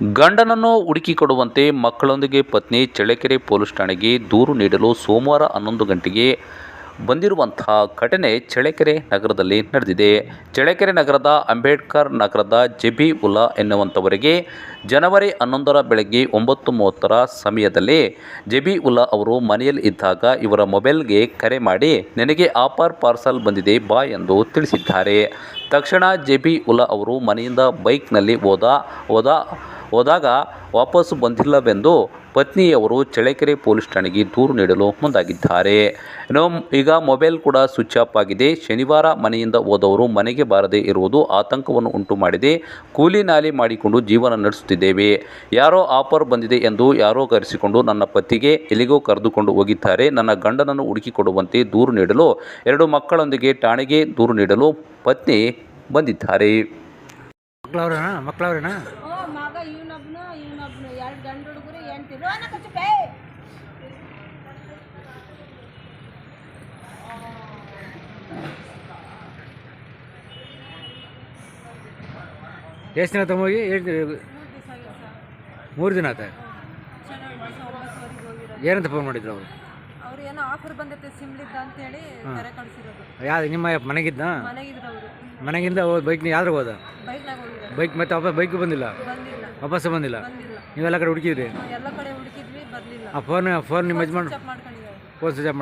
ಗಂಡನನ್ನು ಹುಡುಕಿಕೊಡುವಂತೆ ಮಕ್ಕಳೊಂದಿಗೆ ಪತ್ನಿ ಚಳ್ಳಕೆರೆ ಪೊಲೀಸ್ ಠಾಣೆಗೆ ದೂರು ನೀಡಲು ಸೋಮವಾರ ಹನ್ನೊಂದು ಗಂಟೆಗೆ ಬಂದಿರುವಂತಹ ಘಟನೆ ಚಳ್ಳಕೆರೆ ನಗರದಲ್ಲಿ ನಡೆದಿದೆ. ಚಳ್ಳಕೆರೆ ನಗರದ ಅಂಬೇಡ್ಕರ್ ನಗರದ ಜೆಬಿ ಉಲಾ ಎನ್ನುವಂಥವರಿಗೆ ಜನವರಿ ಹನ್ನೊಂದರ ಬೆಳಗ್ಗೆ ಒಂಬತ್ತು ಮೂವತ್ತರ ಸಮಯದಲ್ಲಿ ಜೆಬಿ ಉಲಾ ಅವರು ಮನೆಯಲ್ಲಿ ಇದ್ದಾಗ ಇವರ ಮೊಬೈಲ್ಗೆ ಕರೆ ಮಾಡಿ, ನನಗೆ ಆಫರ್ ಪಾರ್ಸಲ್ ಬಂದಿದೆ, ಬಾ ಎಂದು ತಿಳಿಸಿದ್ದಾರೆ. ತಕ್ಷಣ ಜೆಬಿ ಉಲಾ ಅವರು ಮನೆಯಿಂದ ಬೈಕ್ನಲ್ಲಿ ಹೋದ ಹೋದ ಹೋದಾಗ ವಾಪಸ್ಸು ಬಂದಿಲ್ಲವೆಂದು ಪತ್ನಿಯವರು ಚಳ್ಳಕೆರೆ ಪೊಲೀಸ್ ಠಾಣೆಗೆ ದೂರು ನೀಡಲು ಮುಂದಾಗಿದ್ದಾರೆ. ಈಗ ಮೊಬೈಲ್ ಕೂಡ ಸ್ವಿಚ್ ಆಫ್ ಆಗಿದೆ. ಶನಿವಾರ ಮನೆಯಿಂದ ಹೋದವರು ಮನೆಗೆ ಬಾರದೇ ಇರುವುದು ಆತಂಕವನ್ನು ಉಂಟು ಮಾಡಿದೆ. ಕೂಲಿ ನಾಲಿ ಮಾಡಿಕೊಂಡು ಜೀವನ ನಡೆಸುತ್ತಿದ್ದೇವೆ. ಯಾರೋ ಆಫರ್ ಬಂದಿದೆ ಎಂದು ಯಾರೋ ಕರೆಸಿಕೊಂಡು ನನ್ನ ಪತಿಗೆ ಎಲ್ಲಿಗೋ ಕರೆದುಕೊಂಡು ಹೋಗಿದ್ದಾರೆ. ನನ್ನ ಗಂಡನನ್ನು ಹುಡುಕಿಕೊಡುವಂತೆ ದೂರು ನೀಡಲು ಎರಡು ಮಕ್ಕಳೊಂದಿಗೆ ಠಾಣೆಗೆ ದೂರು ನೀಡಲು ಪತ್ನಿ ಬಂದಿದ್ದಾರೆ. ಓ ಮಗ ಇವನೊಬ್ನು ಇವನೊಬ್ನು. ಎರಡು ಗಂಡು ಹುಡುಗರು ಹೆಂಡ್ತಿರು ಎಷ್ಟು ದಿನ ತಗೋಗಿ ಎಷ್ಟು ಮೂರು ದಿನ ಆತ ಏನಂತ ಫೋನ್ ಮಾಡಿದ್ರು ಅವರು? ಅವ್ರು ಏನೋ ಆಫರ್ ಬಂದೈತೆ ಸಿಮ್ಲಿದ್ದ ಅಂತೇಳಿ ಕರೆ ಕಳಿಸಿರೋದು. ಯಾವ್ದು ನಿಮ್ಮ ಮನೆಗಿದ್ದ? ಮನೆಗಿಂದ ಬೈಕ್ ಯಾವ್ದು ಹೋದ? ಬೈಕ್ನಾಗ ಬೈಕ್ ಮತ್ತೆ ವಾಪಸ್ ಬೈಕ್ ಬಂದಿಲ್ಲ? ಬಂದಿಲ್ಲ. ವಾಪಸ್ ಬಂದಿಲ್ಲ? ನೀವೆಲ್ಲ ಕಡೆ ಹುಡುಕಿದ್ರಿ? ಕಡೆ ಆ ಫೋನ್ ಫೋನ್ ನಿಮ್ಮ ಯಜಮಾನ್ ಪೋಸ್ಟ್ ಫೋನ್ ಸ್ವಿಚ್ ಆಫ್